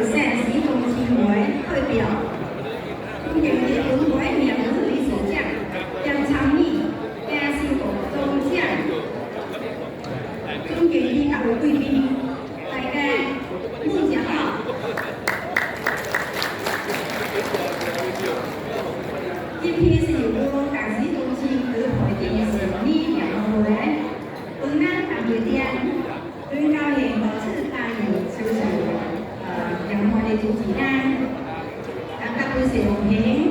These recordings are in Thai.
我现在集中精力为表 내 조지랑 아까 보세요. 배.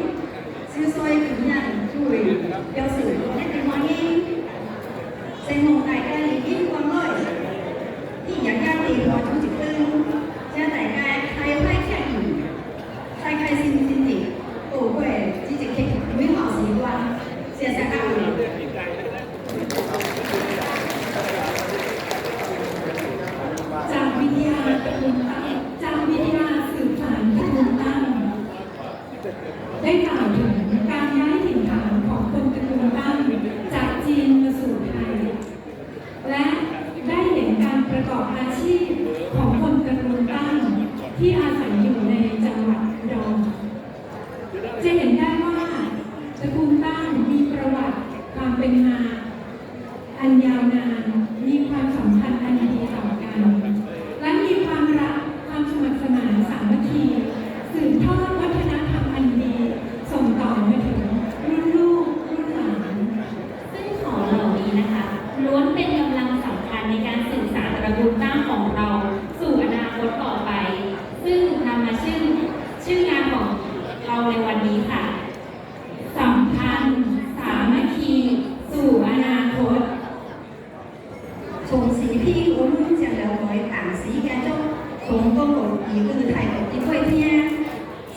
龙哥狗一个的太狗，一块钱，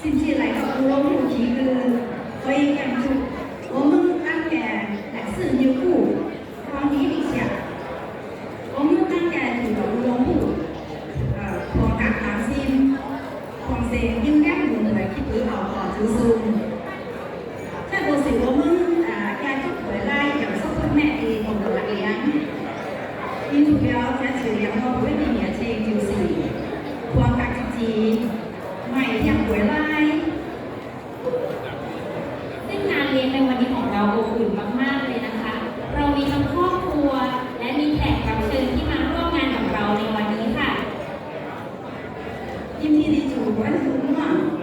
甚至来个乌龙土皮哥，我也讲究。我们当然来是牛户，黄泥底下，我们当然有乌龙户，呃，黄大黄心，黄色应该我们来去得好好读书。再不是我们。因地里走，管土嘛。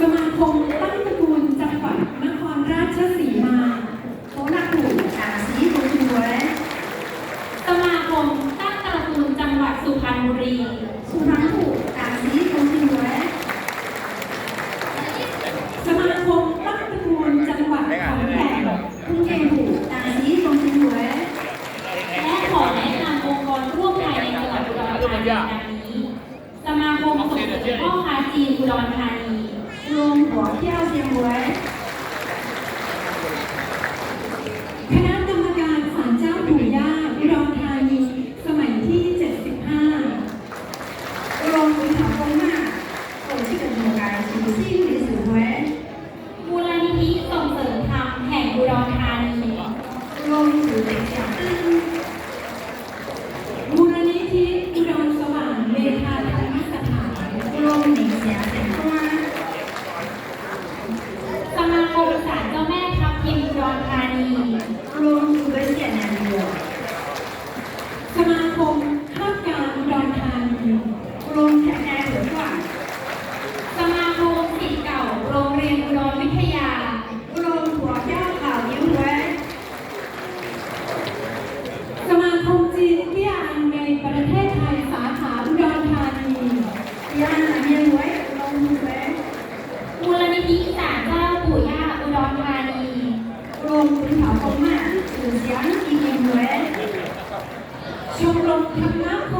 สมาคงตั้งตระกู เที่เชียงหวยคณะกรรมการศาลเจ้าปู่ย่าอุดรธานีสมัยที่ 75รองมีถาวรมากคนที่เป็นโครงการชิ้นที่ นี่ศาลเจ้าปู่ย่าอุดรธานีรวมคุณเขาคมมากหรือเสียงอีเมลชมรมธรรมะโค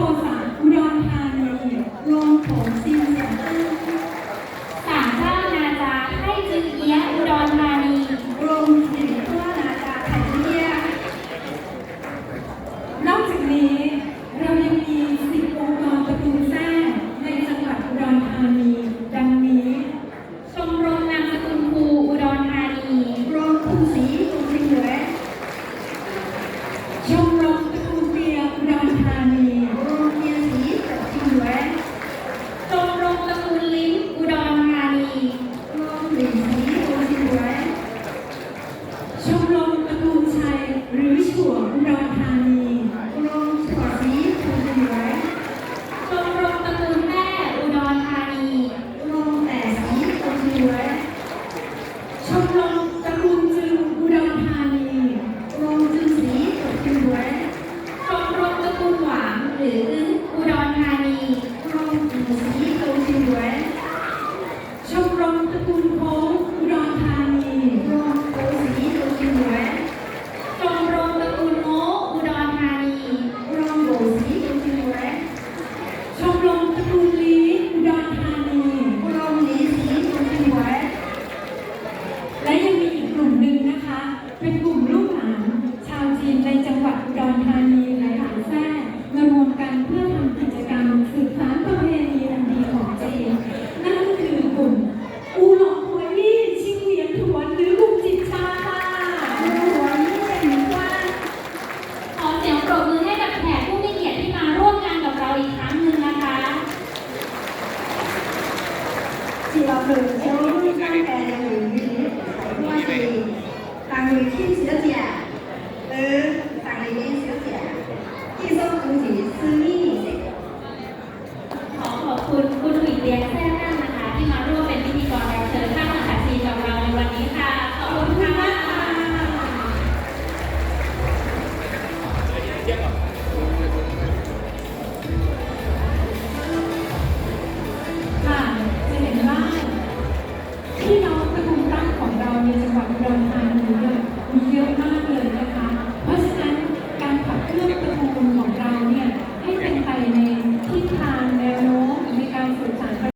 จิรพงศ์โชติจ้าแดงหรือมีว่าดีต่างอยู่ที่เสียเสีต่างอยู่เสียเสีที่ส้มคือสื่อ